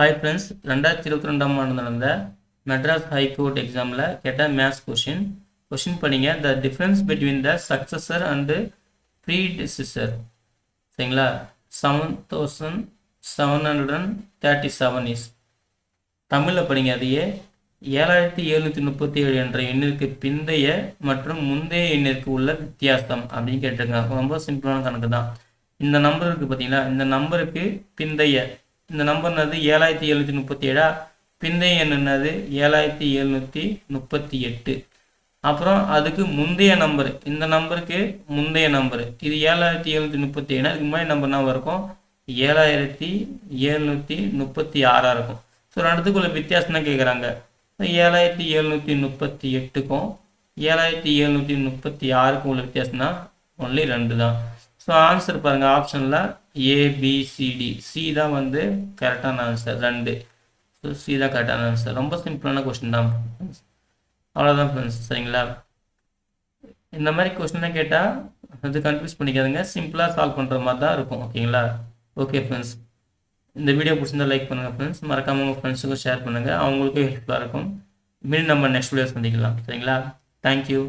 Hi friends ரெண்டாயிரத்தி இருபத்தி ரெண்டாம் ஆண்டு நடந்த மெட்ராஸ் ஹைகோர்ட் எக்ஸாமில் கேட்ட மேத்ஸ் கொஷின் கொஷின் படிங்க. The difference between the successor and predecessor சரிங்களா? Seven thousand seven hundred and thirty seven is தமிழில் படிங்க அதையே. ஏழாயிரத்தி எழுநூற்றி முப்பத்தி ஏழு என்ற எண்ணிற்கு பிந்தைய மற்றும் முந்தைய எண்ணிற்கு உள்ள வித்தியாசம் அப்படின்னு கேட்டிருக்காங்க. ரொம்ப சிம்பிளான கணக்கு தான் இந்த நம்பர் இருக்குது பார்த்தீங்களா இந்த நம்பருக்கு பிந்தைய இந்த நம்பர் என்னது? ஏழாயிரத்தி எழுநூற்றி முப்பத்தி ஏழா? பிந்தைய எண் என்னது? ஏழாயிரத்தி எழுநூற்றி முப்பத்தி எட்டு. அப்புறம் அதுக்கு முந்தைய நம்பர் இந்த நம்பருக்கு முந்தைய நம்பர் இது ஏழாயிரத்தி எழுநூற்றி முப்பத்தி ஏழு. இதுக்கு முன்னாடி நம்பர் என்ன இருக்கும் ஏழாயிரத்தி எழுநூற்றி முப்பத்தி ஆறாக இருக்கும். ஸோ ரெண்டுத்துக்குள்ள வித்தியாசம் தான் கேட்குறாங்க ஏழாயிரத்தி எழுநூற்றி முப்பத்தி எட்டுக்கும் ஏழாயிரத்தி எழுநூற்றி முப்பத்தி ஆறுக்கும் உள்ள வித்தியாசம்னா ஒன்லி ரெண்டு தான். ஸோ ஆன்சர் பாருங்கள் ஆப்ஷனில் ஏபிசிடி சி தான் வந்து கரெக்டான ஆன்சர் ரெண்டு. ஸோ சி தான் கரெக்டான ஆன்சர் ரொம்ப சிம்பிளான கொஸ்டின் தான் அவ்வளோதான் ஃப்ரெண்ட்ஸ் சரிங்களா? இந்த மாதிரி கொஸ்டின்லாம் கேட்டால் அது கன்ஃபியூஸ் பண்ணிக்காதுங்க. சிம்பிளாக சால்வ் பண்ணுற மாதிரி தான் இருக்கும் ஓகேங்களா? ஓகே ஃப்ரெண்ட்ஸ் இந்த வீடியோ பிடிச்சிருந்தா லைக் பண்ணுங்கள் ஃப்ரெண்ட்ஸ் மறக்காமல் உங்கள் ஃப்ரெண்ட்ஸுக்கும் ஷேர் பண்ணுங்கள் அவங்களுக்கும் ஹெல்ப்ஃபுல்லாக இருக்கும். மீண்டும் நம்ம நெக்ஸ்ட் வீடியோ சந்திக்கலாம். சரிங்களா? தேங்க்யூ